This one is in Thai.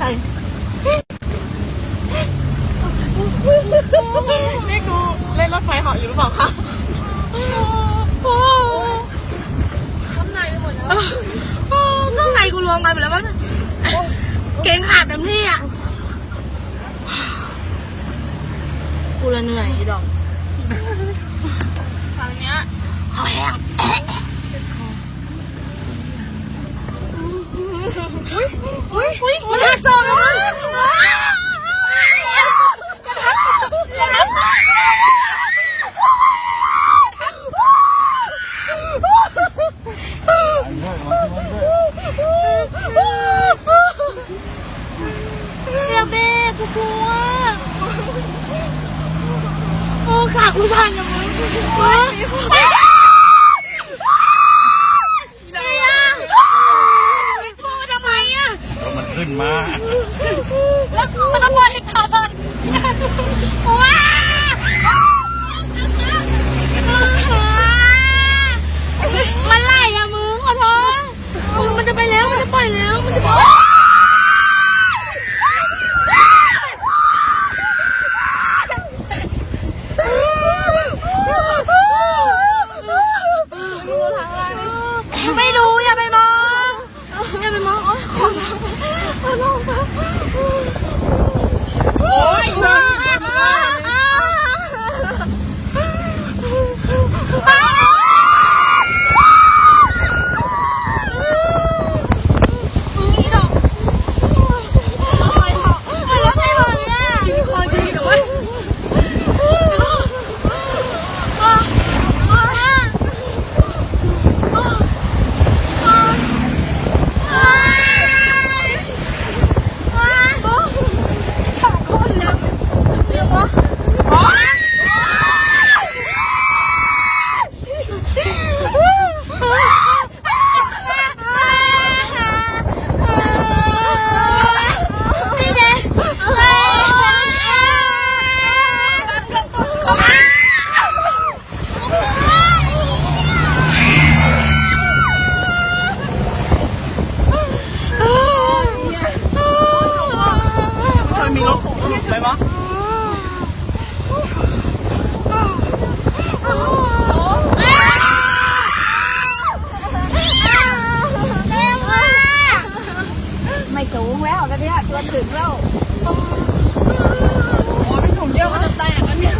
ใครนี่กูเล่นรถไฟเหาะอยู่หรือเปล่าคะช้ำในไปหมดแล้วเครื่องในกูรวมกันไปแล้วมั้งเก่งขาดเต็มที่อะ กูละเหนื่อยดอกทางเนี้ยคอแห้งอุ้ยอุ้ยอุ้ยมันหักซองแล้วมั้งเดี๋ยวเบ้กูกลัว โอ้ขากูสั่นอย่างมึงเฮ้ยไม่อะไม่พูดทำไมอะ ก็มันขึ้นมา แล้วมันก็ปล่อยให้เขาตอนว้า มันไล่อะมึงขอโทษมึงมันจะไปแล้ว มันจะปล่อยแล้ว มันจะปล่อย ไม่รู้อย่าไปมอง อย่าไปมองโอ้ยขอร้องขอร้อง ไหมไม่สูงแล้วก็เนี่ตัวถึงแล้วโอ้ยถุงเยอะก็จะแตกแล้วเนี่ย